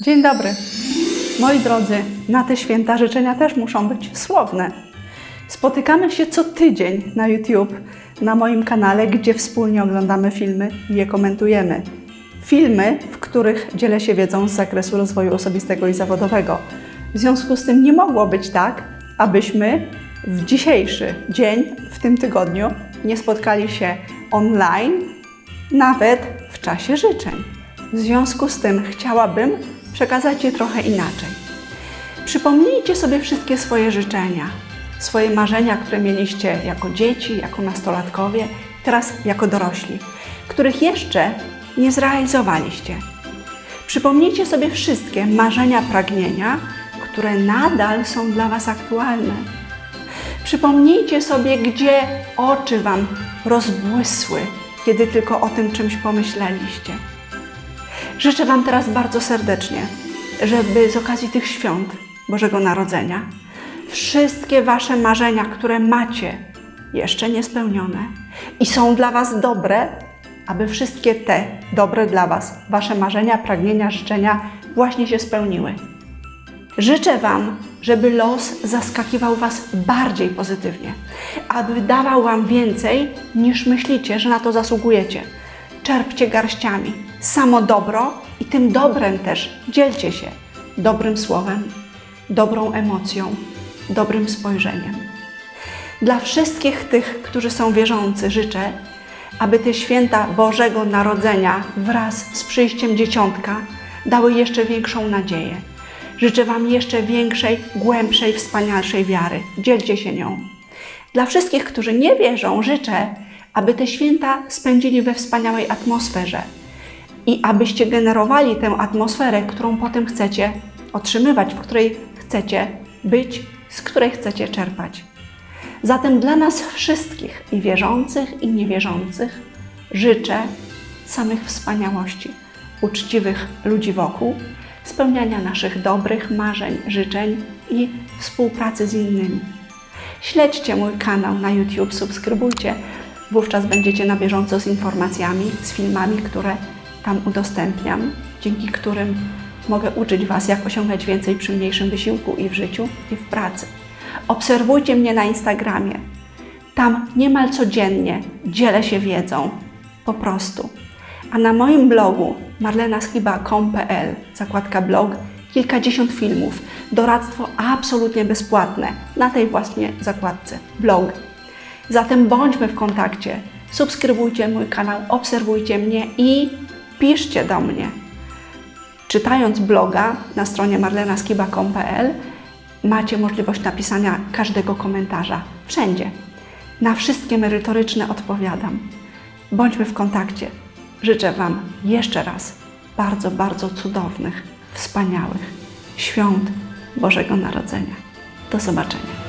Dzień dobry. Moi drodzy, na te święta życzenia też muszą być słowne. Spotykamy się co tydzień na YouTube, na moim kanale, gdzie wspólnie oglądamy filmy i je komentujemy. Filmy, w których dzielę się wiedzą z zakresu rozwoju osobistego i zawodowego. W związku z tym nie mogło być tak, abyśmy w dzisiejszy dzień, w tym tygodniu, nie spotkali się online, nawet w czasie życzeń. W związku z tym chciałabym przekazać je trochę inaczej. Przypomnijcie sobie wszystkie swoje życzenia, swoje marzenia, które mieliście jako dzieci, jako nastolatkowie, teraz jako dorośli, których jeszcze nie zrealizowaliście. Przypomnijcie sobie wszystkie marzenia, pragnienia, które nadal są dla Was aktualne. Przypomnijcie sobie, gdzie oczy Wam rozbłysły, kiedy tylko o tym czymś pomyśleliście. Życzę Wam teraz bardzo serdecznie, żeby z okazji tych świąt Bożego Narodzenia wszystkie Wasze marzenia, które macie jeszcze niespełnione i są dla Was dobre, aby wszystkie te dobre dla Was, Wasze marzenia, pragnienia, życzenia właśnie się spełniły. Życzę Wam, żeby los zaskakiwał Was bardziej pozytywnie, aby dawał Wam więcej niż myślicie, że na to zasługujecie. Czerpcie garściami samo dobro i tym dobrem też dzielcie się dobrym słowem, dobrą emocją, dobrym spojrzeniem. Dla wszystkich tych, którzy są wierzący, życzę, aby te święta Bożego Narodzenia wraz z przyjściem dzieciątka dały jeszcze większą nadzieję. Życzę Wam jeszcze większej, głębszej, wspanialszej wiary. Dzielcie się nią. Dla wszystkich, którzy nie wierzą, życzę, aby te święta spędzili we wspaniałej atmosferze i abyście generowali tę atmosferę, którą potem chcecie otrzymywać, w której chcecie być, z której chcecie czerpać. Zatem dla nas wszystkich, i wierzących, i niewierzących, życzę samych wspaniałości, uczciwych ludzi wokół, spełniania naszych dobrych marzeń, życzeń i współpracy z innymi. Śledźcie mój kanał na YouTube, subskrybujcie, wówczas będziecie na bieżąco z informacjami, z filmami, które tam udostępniam, dzięki którym mogę uczyć Was, jak osiągać więcej przy mniejszym wysiłku i w życiu, i w pracy. Obserwujcie mnie na Instagramie. Tam niemal codziennie dzielę się wiedzą. Po prostu. A na moim blogu marlenaschiba.com.pl, zakładka blog, kilkadziesiąt filmów, doradztwo absolutnie bezpłatne na tej właśnie zakładce blog. Zatem bądźmy w kontakcie. Subskrybujcie mój kanał, obserwujcie mnie i piszcie do mnie. Czytając bloga na stronie marlenaskiba.com.pl macie możliwość napisania każdego komentarza. Wszędzie. Na wszystkie merytoryczne odpowiadam. Bądźmy w kontakcie. Życzę Wam jeszcze raz bardzo, bardzo cudownych, wspaniałych świąt Bożego Narodzenia. Do zobaczenia.